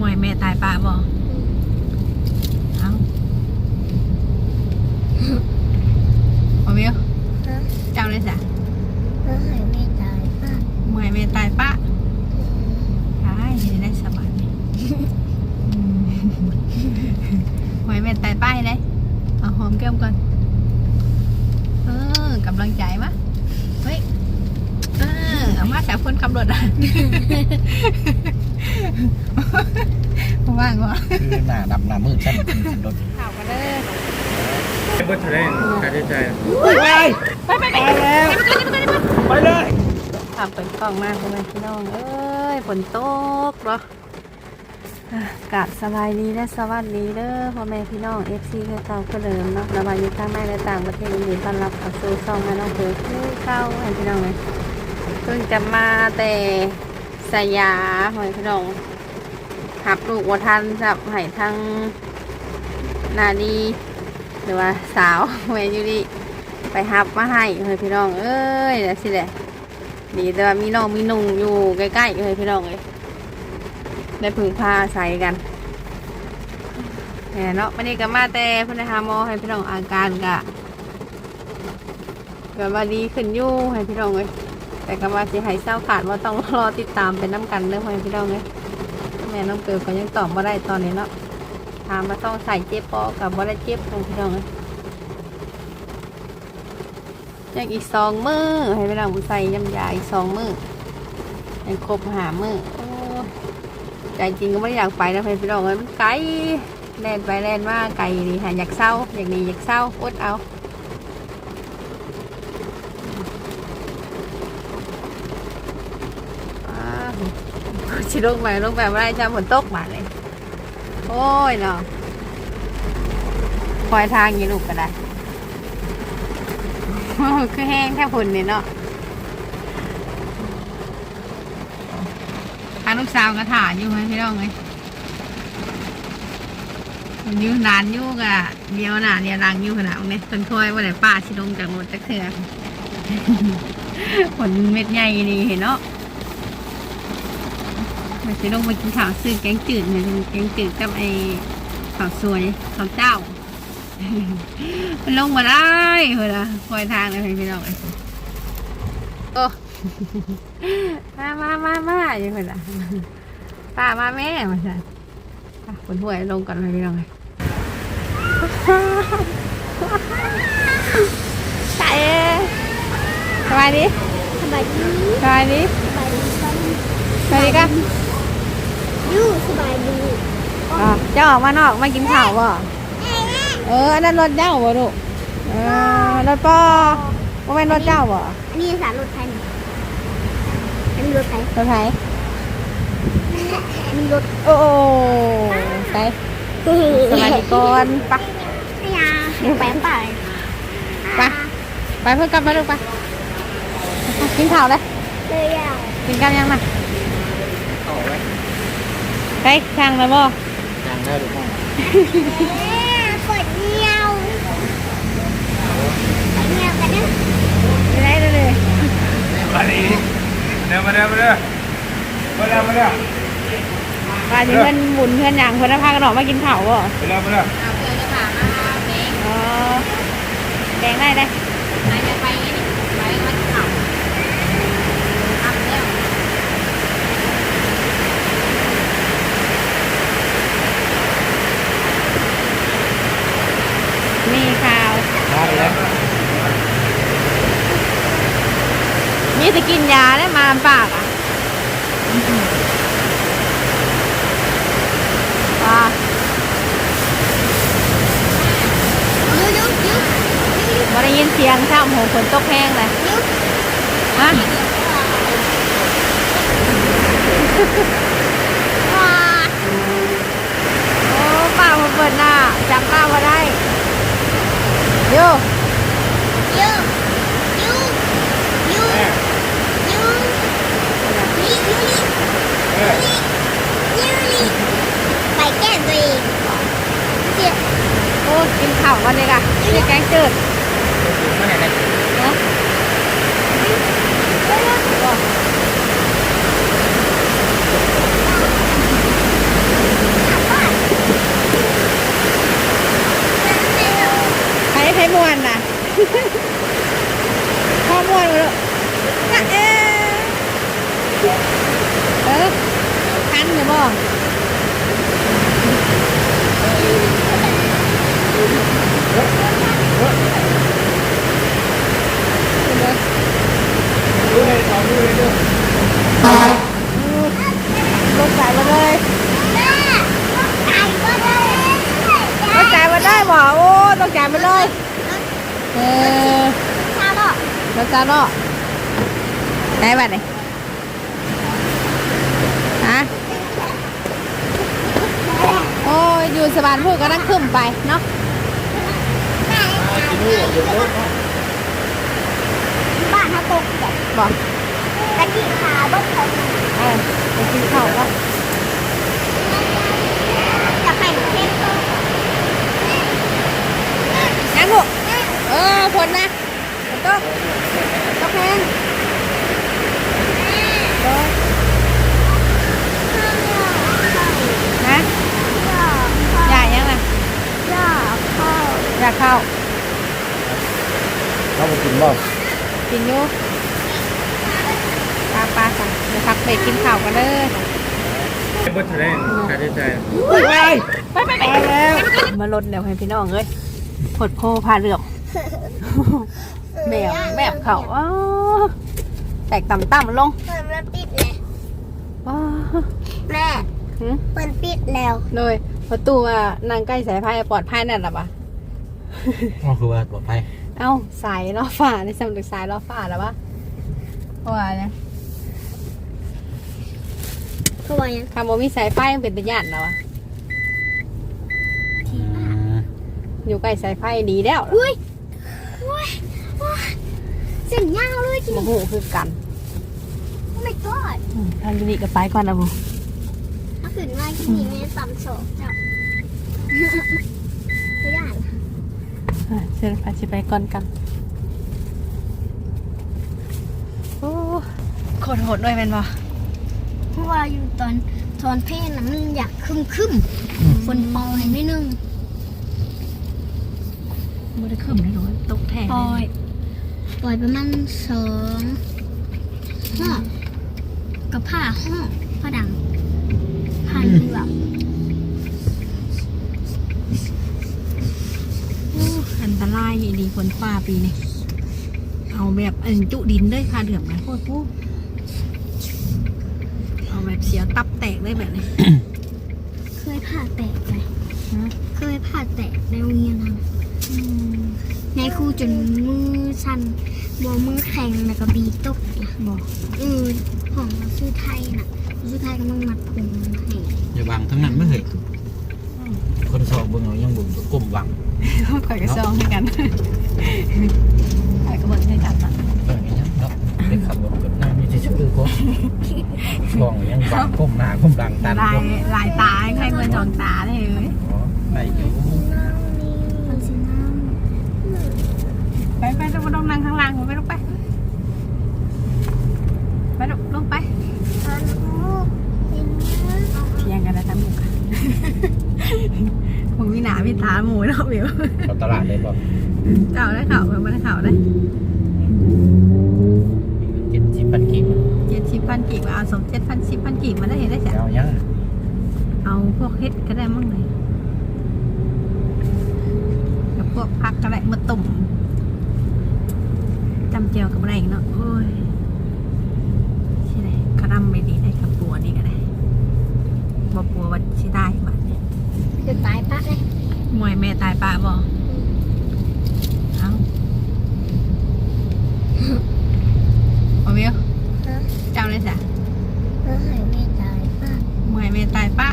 มวยแม่ตายปะบ่เอ้าบ่วิว ฮะ เจ้าเลยจ้ะ เพื่อให้แม่ตายป้าม วยแม่ตายปะใช่จะได้สบายนี่อืมมวยแม่ตายป้ายเลยเอาหอมแก้มก่อน เออกำลังใจมะเฮ้ย เออเอามาจากคนขับรถอะ ว่างวะคือหน้าดำหน้ามืดฉันรถข่าวกันเลยเบิดเท่าไหร่ค่าใช้จ่ายไปไปไปแล้วไปเลยขับเปิดกล้องมากเลยพี่น้องเอ้ยฝนตกเหรออะกราบสบายดีและสวัสดีเด้อพ่อแม่พี่น้องเอฟซีคือเก่าคือเดิมเนาะระบายอยู่ข้างในและต่างประเทศยินดีต้อนรับเข้าสู่ช่องแม่น้องเผือคือเก่าให้พี่น้องเลยเพิ่งจะมาแต่ สยามให้พี่น้องหับลูกวัทันจับให้ทั้งนาดีหรือว่าสาวแม่ยูดีไปหับมาให้ให้ยพี่น้องเอ้ยเดี๋ยวสิแหละดีแต่ว่ามีน้องมีนุ่งอยู่ใกล้ๆเลยพี่น้องเลยได้พึ่งพาอาศัยกันแหมเนาะวันนี้ก็มาแต่พื่อนหามอให้พี่น้องอาการกะก็ว่าดีขึ้นอยู่ให้พี่น้องเลย แต่ก็ว่าสิให้เศร้าขาดว่าต้องรอติดตามเป็นน้ำกันเรื่องให้พี่น้องเลยแม่น้องเกิดก็ยังตอบมาได้ตอนนี้เนาะถามมาต้องใส่เจ็บปอกับว่าได้เจ็บของพี่น้องเลยยังอีกสองมือให้ไปนั่งใส่ยำยาอีกสองมือให้ครบหามือใจจริงก็ไม่อยากไปนะเพื่อนพี่น้องเอ้ยมันไกลแล่นไปแล่นมาไกลดีหาอยากเศร้าอยากหนีอยากเศร้าอดเอาอ้ สิลงไปลงแบบไรจะฝนตกมาเลย โอ้ยเนาะคอยทางยีลูกก็ได้คือแห้งแค่ฝนนี่เนาะพาลูกสาวกระถาอยู่ไหมพี่น้องเลยมันอยู่นานยู่กะเดียวหนาเดียวรังยู่ขนาดนี้ต้นคอยว่าไหนป้าชิลงจากรถจักเถื่อผลเม็ดใหญ่ดีเห็นเนาะ มันจะลงไปกินข้าวซื้อแกงจืดเนี่ยแกงจืดกับไอ้ข้าวสวยข้าวเจ้า มันลงมาได้เฮ้ยนะคอยทางเลยพี่น้องเอ้ยโอ้มามามามาอย่างเงี้ยนะป้ามาแม่มาใช่ปวดหัวลงก่อนเลยพี่น้องเลยใส่สบายดีสบายดีสบายดีสบายดีกันสบาย ดีกันยูสบายดีอะเจ้าออกมานอกมากินข้าวบ่เอออันนั้นรถเจ้าบ่ลูกเออรถปอว่าเป็นรถเจ้าบ่อันนี้สารรถไทยนี่อันนี้รถไทยรถไถอันนี้รถโอ้ไปสบายดีก่อนไปพยาแปมไปไปไปเพื่อนกลับมาลูกไปกินข้าวเลยเลยอะกินกันยังนะต่อไว้ ไปช่างแล้วบ่จางได้หรือไม่แม่ปวดเยี่ยวไปเยี่ยวกันนะไปได้เลยเลย มาดิเดี๋ยวมาเดี๋ยวมาเดี๋ยวมาเดี๋ยวมาเดี๋ยวไปถึงเพื่อนบุญเพื่อนหยังเพื่อนพากันออกมากินข้าวบ่มาเดี๋ยวมาเดี๋ยวอ๋อแดงได้ได้มีข่าว มาเลยนะ มี จะกินยาได้มาปากอะว่ายูยูยูบ่ได้ยินเสียงช่ำโหฝนตกแห้งเลยฮะ ว้า โอ้ป้ามาเปิดหน้าจับหน้ามาได้โย ยูยูยูยูนี่ยูนี่ เออ ยูนี่ไปแก้ตัวเองเจ็บ โอ้กินข้าววันนี้ก่ะนี่แกงจืด มาไหนได้ เนาะ งเลยบ่ลงใจมาเลยแม่ไก่ก็ได้ลงใจมาได้บ่โอ้ลงใจมาเลยเออชาลอลงใจเนาะได้บัดนี่ฮะ โอ้ยอยู่สบานพูดก็นั่งขึ้นไปเนาะที่นี่อยู่รถเนาะบ้านเขาตกแบบบอกตะกี้ขาบ้านเขาเออไปกินข้าวก็ จะแข่งเทนก็ นั่งลูกเออผลนะมันก็ก็แพงเออนะอยากยังไง ย่าเข้า อยากข้าว เขาไปกินบ่ กินอยู่ปลาปลาสั่งเดี๋ยวพักเบรกกินข้าวกันเลยบดทะเลค่าใช้จ่ายไปไปไปแล้วมาลดเดี๋ยวให้พี่น้องเลยผดโพพาเรือกแบบแบบเขาอ้าวแตกต่ำต่ำลงเปิดมันปิดเลยว้าวแม่หึเปิดปิดแล้วเลยประตูว่านางใกล้สายไฟปลอดภัยนั่นหรอปะอ๋อคือว่าปลอดภัย เอ้าสายล้อฝ่าในสำนึกสายล้อฝ่าหรอปะเพราะว่าเนี่ยคือว่ายังคำว่ามีสายไฟมันเป็นตะยันแล้วอะอยู่ใกล้สายไฟดีแล้วอุ้ยอุ้ยอุ้ยเสียงยาวเลยจริงโมโหคือกันโอ้ my god อืมทางนี้ก็ไปก่อนนะบุถ้าขืนว่าที่นี่ไม่ต่ำโฉบจ้ะไม่ได้อะ เชิญไปสิไปก่อนกัน โอ้โคตรโหดด้วยแม่นบ่เพราะว่าอยู่ตอนตอนเพลงน่ะมันอยากคึมคึมฝนปล่อยนิดนึงบ่ได้ขึ้นเลยหนูตกแทงปล่อยปล่อยประมาณสองห้องกับผ้าห้องผ้าดังผ้าเหลือง โอ้ อันตรายอีดีฝนฟ้าปีนี้เอาแบบอันจุดินเลยค่ะเดือมนะโคตรปุ๊เอาแบบเสียตับแตกเลยแบบนี้เคยผ่าแตกไหมฮะเคยผ่าแตกในโรงเรียนนะในครูจนมือสั่นบัวมือแข็งแล้วก็บีตกนะบอกเออของชื่อไทยน่ะชื่อไทยกำลังมัดผมให้อย่าบังทั้งนั้นไม่เคย คนซองเบิ่งเอายังบุ่มก้มบังข่อยก็ซองให้กันข่อยก็เบิดให้กันอะเอออย่างเนาะไปขับรถกับหน้ามีที่ชื่อก็ช่วงยังบังก้มหน้าก้มหลังตันลายลายตาให้เงินจองตาได้เลยอ๋อได้อยู่ มันสิน้ ไปไปต้องมาต้องนั่งข้างล่างไปลงไปไปลงลงไปำตอนลูกเป็นน้ำ เทียงกันนะทั้งหมดผมมีหนามีตาหมูเนาะ วิวเขาตลาดเลยบ่เจ้าได้ข่าวแบบไม่ได้ข่าวได้กินชิปันกินเจ็ดสิบพันกีบเอาสมเจ็ดพันสิบพันกีบมาได้เห็นได้จ้ะเอายังเอาพวกเฮ็ดก็ได้มั่งเลยกับพวกผักก็ได้มาตุ่มจำเจียวกับอะไรอีกเนาะโอ้ยที่ไหนกระดำไม่ดีได้กับปัวนี่ก็ได้บ่ปัววัดชิได้บัดนี้ จะตายปะเลย มวยแม่ตายปะบ่เอ้าบ่วิว ฮะ เจ้าเลยจ้ะ เออหายไม่ตายปะ มวยแม่ตายปะ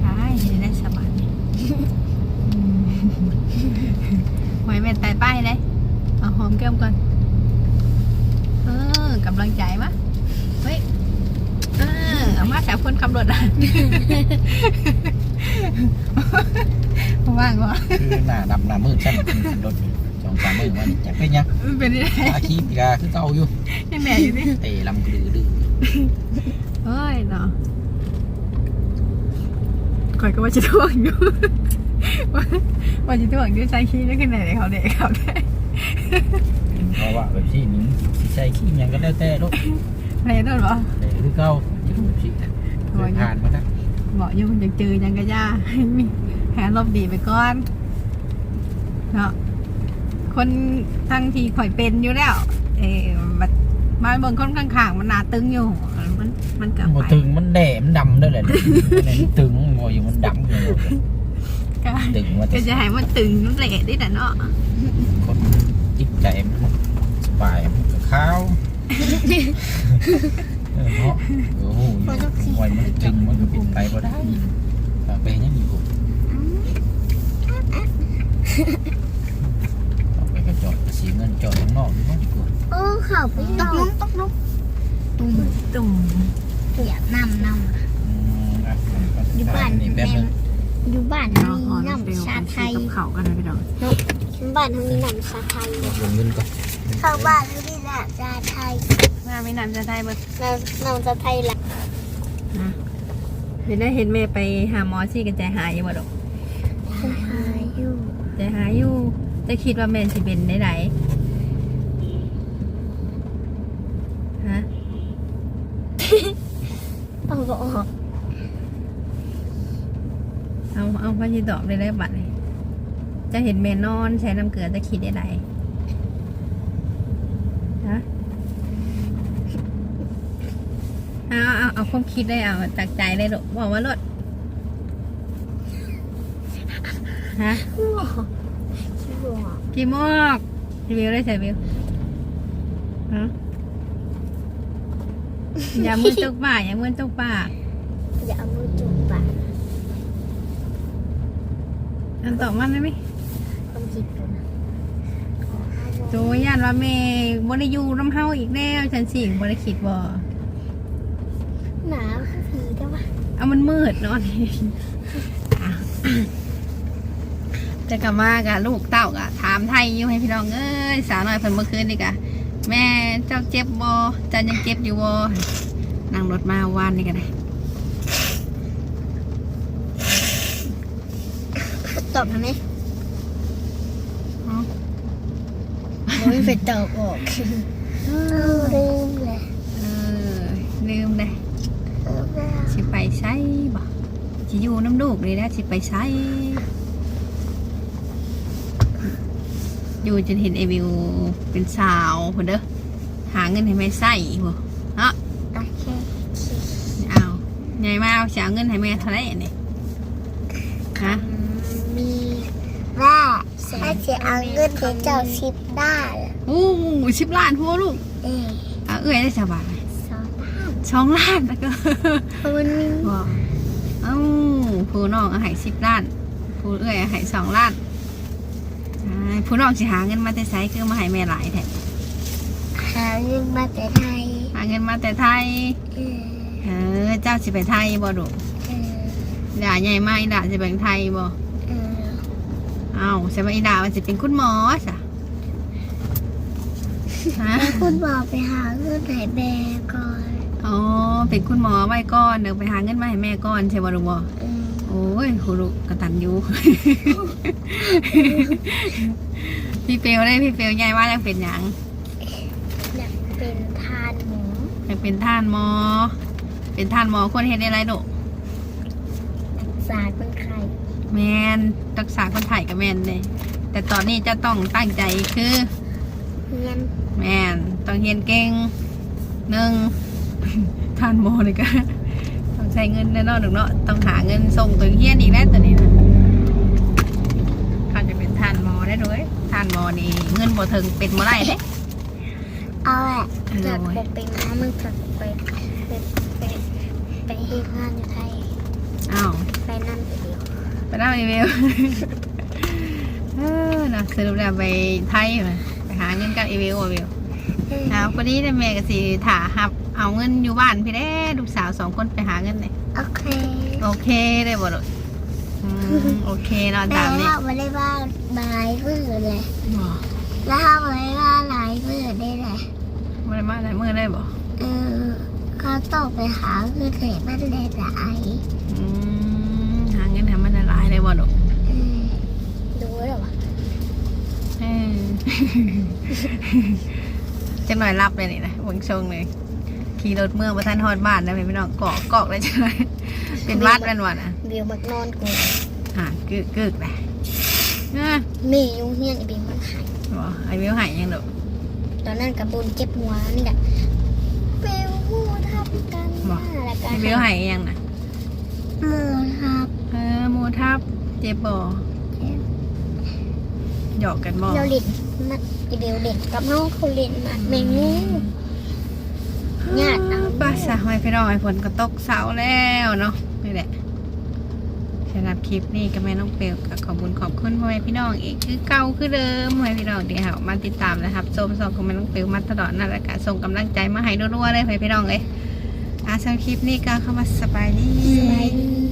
ใช่จะได้สบายมวยแม่ตายป้ายเลยเอาหอ มก้มก่อน เออกำลังใจมะเฮ้ย เออเอามาแถวคนขับรถอะว่างวะคือหน้าดำหน้ามืดใช่ไหมรถสองสามมือวันจะเป็นยังเป็นยังไงอาชีพกีฬาคือเก่าอยู่ยังแหน่อยู่ดิเตะลำกระดือดื้อเฮ้ยเนาะคอยก็ว่าจะท่วงอยู่ว่าจะท่วงอยู่ใช้ขี้ได้ขึ้นไหนเขาเด็กเขาได้ เพราะว่าแบบที่นี้สิใส่ขี้ยังก็แล้วแต่รถไหนนั่นวะแต่คือเก่าจะรู้สิบอกอยู่ผ่านมาแล้วบอกอยู่อยากเจอยังกะย่าให้มีแหลบดีไปก่อนเนาะคนทั้งทีข่อยเป็นอยู่แล้ว เออบัดมาเบิ่งคนข้างๆมันหนาตึงอยู่ มันมันเกิดบ่ไปตึงมันแดมนดำด้วยแหละเนี่ยมันตึงงออยู่มันดำอยู่ก็ตึงมาก็แต่จะให้มันตึงมันเละได้แต่เนาะคนจิต ใจมันสบายมันก็ข้าวเออเนาะโอ้โหไว้มันตึงมันก็เป็นไปบ่ได้เอาไปยังอยู่เอาไปกระจอดสีเงินจอดข้างนอกนี่มันดีกว่าโอ้เขาไปตกลงตกลงตุ่มตุ่มเปียกน้ำน้อืมอะำอยู่บ้านนี่แป๊บนึง อยู่บ้านเนาะมีพอเราเปลว น้ำชากันไทซื้อยกับเขาวกันนะพี่น้องบ้านเขามีน้ำชาไทยลงเงินก่อนเข้าบ้านเขามีน้ำชาไทยมาไม่นานจะได้เบิดน้ำน้ำชาไทยละนะเดี๋ยวได้เห็นแม่ไปหาหมอซี่กันใจหายอยู่บ่ดอกชาไทยอยู่ใจหายอยู่จะคิดว่าแม่นสิเป็นได้ไหนฮะเอาก็ออก เอาเอาพระยีตอบได้ได้บัตรจะเห็นแม่นอนใช้น้ำเกลือจะคิดได้ไหนฮะเอาเอาเอาความคิดได้เอาจากใจได้หรอกบอกว่ารถฮะหัวชิบวกี่โมกรีวิวได้ใช่วิวฮะอย่ามือจุกปากอย่ามือจุกปาก อย่าเอามือจุ่มปาก อันตอบมันได้ไหมความคิดดูนะขอให้โจยันว่าแม่บริยูน้ำเฮาอีกแล้วฉันสิงบริคิดบ่หนาวคือผีได้ปะเอามันมืดเนาะจะกลับมากะลูกเต้ากะถามไทยอยู่ให้พี่น้องเอ้ยสาวน้อยเพิ่นเมื่อคืนนี่กะแม่เจ้าเจ็บบ่จันยังเจ็บอยู่บ่นั่งรถมาวานนี่กันเลย ตอบทำไมโอ้ยไปตอบออกลืมเลยเออลืมเลยสิไปใช้บ่สิอยู่น้ำลูกนี่นะสิไปใช้อยู่จนเห็นเอวิวเป็นสาวพุ่นเด้อหาเงินให้แม่ใส่บ่เนาะโอเคเอาใหญ่มาเอาสิเอาเงินให้แม่เท่าไหร่นี่ฮะมีว่าถ้าจะ เอาเงินให้เจ้าสิบได้โอ้สิบล้านพัวลูกเอ๊ะเอาเอ้ยได้สบายสองล้านสองล้านแล้วก็เพราะมันมีว้าวเอ้าผู้น้องเอาให้สิบล้านผู้เอ้ยเอาให้สองล้านอ่าผู้น้องสิหาเงินมาแต่ไสคือมาให้แม่หลายแท้หาเงินมาแต่ไทยหาเงินมาแต่ไทยเออเออเจ้าสิไปไทยบ่ดุเออด่าใหญ่มากอีด่าสิไปไทยบ่เออเอ้าใช่ไหมอีด่ามันสิเป็นคุณหมอจ้ะฮะแล้วคุณบอกไปหาเงินให้แม่ก่อน อ๋อ เป็นคุณหมอไว้ก่อนเดี๋ยวไปหาเงินมาให้แม่ก่อนใช่บ่ลูกบ่เออโอ้ยครูลูกกระตันยู พี่เปียวได้พี่เปียวใหญ่ว่าอยากเป็นหยังอยากเป็นทานหมูอยากเป็นท่านหมอ เป็นท่านหมอคนเห็นอะไรลูกรักษาคนไข้ แมนรักษาคนไข้กับแมนเลย แต่ตอนนี้จะต้องตั้งใจคือเงินแมนต้องเรียนเก่งหนึ่งท่านหมอเลยก็ ต้องใช้เงินแน่นอนหนึ่งเนาะต้องหาเงินส่งตัวเฮียนอีกแล้วตัวนี้นะเขาจะเป็นท่านหมอได้ด้วยท่านหมอนี่เงินบ่ถึงเป็นบ่ได้เด้ เอาแหละเอออยากบอกเป็นน้ำมึงถักไปไปไปไปเฮ็ดงานอยู่ไทยอ้าว ไปนั่นไปเดียว ไปเล่าอีเมลเออนะสรุปแล้วไปไทยเหรอไปหาเงินกับอีเมลอะเมลเออเอาพอดีได้แม่ก็สิถ่าหับ เอาเงินอยู่บ้านพี่แด้ลูกสาวสองคนไปหาเงินเลยโอเคโอเคได้บ่ลูกอืมโอเคเนอนแต่ตามนี้ถ้าไม่ได้ว่าหลายมือเลยบ่แล้วถ้าไม่ได้ว่าหลายมือได้เลยไม่ได้มาไหนมือได้บ่ เออเขาต้องไปหาเงินให้มันได้หลาย อืมหาเงินทำมันละลายได้บ่ลูก เออดูหรอวะ เออ จะหน่อยรับเลยนี่นะหวังชงเลยขี่รถเมื่อประทันฮอดบ้านนะพี่น้องเกาะเกาะเลยใช่ไหมเป็นวัดเป็นวันอะเบียวมักนอนกูอ่ากึกกึกเลยอะเมย์ยุ่งเฮียนไอเบียวมันหายบอกไอ้วิวหายยังดอกตอนนั้นกับบุญเจ็บหัวนี่แหละเบลมูทับกันนะแล้วก็ไอ้วิวหายยังน่ะหมูทับเออหมูทับเจ็บบ่ หยอกกันบ่เราเล่นมันไอเบลเล่นกับน้องเขาเล่นมาเมงูญาติเอา ป้าสาวไอ้พี่น้องไอ้ฝนก็ตกเสาแล้วเนาะนี่แหละสำหรับคลิปนี้ก็แม่น้องเปลวก็ขอบคุญขอบคุณพ่อแม่พี่น้องอีกคือเก่าคือเดิมพ่อแม่พี่น้องที่เขามาติดตามนะครับชมสองของแม่น้องเปลวมาตลอดนั่นแหละก็ส่งกำลังใจมาให้รัวๆเลยพ่อแม่พี่น้องเลยอะสำหรับคลิปนี้ก็เข้ามาสบายดี ส